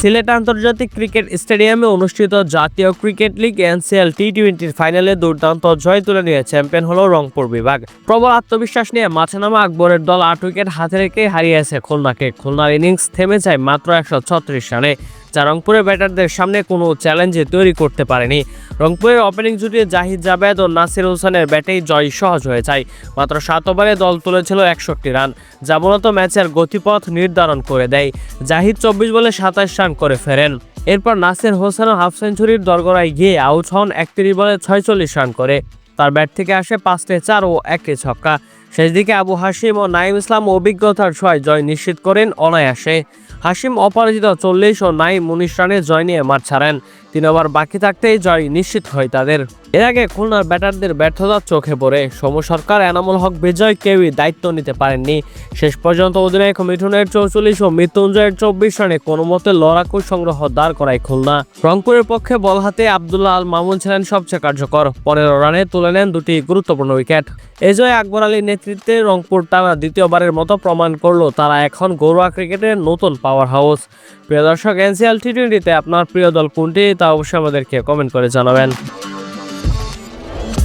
সিলেট আন্তর্জাতিক ক্রিকেট স্টেডিয়ামে অনুষ্ঠিত জাতীয় ক্রিকেট লিগ এনসিএল টি টোয়েন্টির ফাইনালে দুর্দান্ত জয় তুলে নিয়ে চ্যাম্পিয়ন হল রংপুর বিভাগ। প্রবল আত্মবিশ্বাস নিয়ে মাঠে নামা আকবরের দল আট উইকেট হাতে রেখে হারিয়েছে খুলনাকে। খুলনার ইনিংস থেমে যায় মাত্র একশো ছত্রিশ রানে। যা রংপুরের ব্যাটারদের সামনে কোনো চ্যালেঞ্জে তৈরি করতে পারেনি। রংপুরের ওপেনিং জুটি জাহিদ জাবেদ ও নাসির হোসেনের ব্যাটেই জয় সহজ হয়ে যায়। মাত্র সাত ওভারে দল তুলেছিল একষট্টি রান, যা মূলত ম্যাচের গতিপথ নির্ধারণ করে দেয়। জাহিদ চব্বিশ বলে সাতাশ রান করে ফেরেন। এরপর নাসির হোসেনও হাফ সেঞ্চুরির দরগড়ায় গিয়ে আউট হন একত্রিশ বলে ছয়চল্লিশ রান করে। তার ব্যাট থেকে আসে পাঁচটি চার ও একটি ছক্কা। শেষ দিকে আবু হাসিম ও নাইম ইসলাম অভিজ্ঞতার ছয় জয় নিশ্চিত করেন অনায়াসে। হাসিম অপরাজিত চল্লিশ ও নাই উনিশ রানে জয় নিয়ে মাঠ ছাড়েন। তিন ওভার বাকি থাকতেই জয় নিশ্চিত হয় তাদের। এর আগে খুলনার ব্যাটারদের ব্যর্থতা চোখে পড়ে। সৌম্য সরকার, এনামুল হক, বিজয় কেউই দায়িত্ব নিতে পারেননি। শেষ পর্যন্ত অধিনায়ক মিঠুনের চৌচল্লিশ ও মৃত্যুঞ্জয়ের চব্বিশ রানে কোনো মতে লড়াকু সংগ্রহ দাঁড় করায় খুলনা। রংপুরের পক্ষে বল হাতে আবদুল্লাহ আল মামুন ছিলেন সবচেয়ে কার্যকর। পনেরো রানে তুলে নেন দুটি গুরুত্বপূর্ণ উইকেট। এ জয়ে আকবর আলীর নেতৃত্বে রংপুর টানা দ্বিতীয়বারের মতো প্রমাণ করল তারা এখন ঘরোয়া ক্রিকেটের নতুন পাওয়ার হাউস প্রিয় দর্শক, এনসিএল টি টোয়েন্টিতে আপনার প্রিয় দল কোনটি? তা অবশ্যই আমাদেরকে কমেন্ট করে জানাবেন।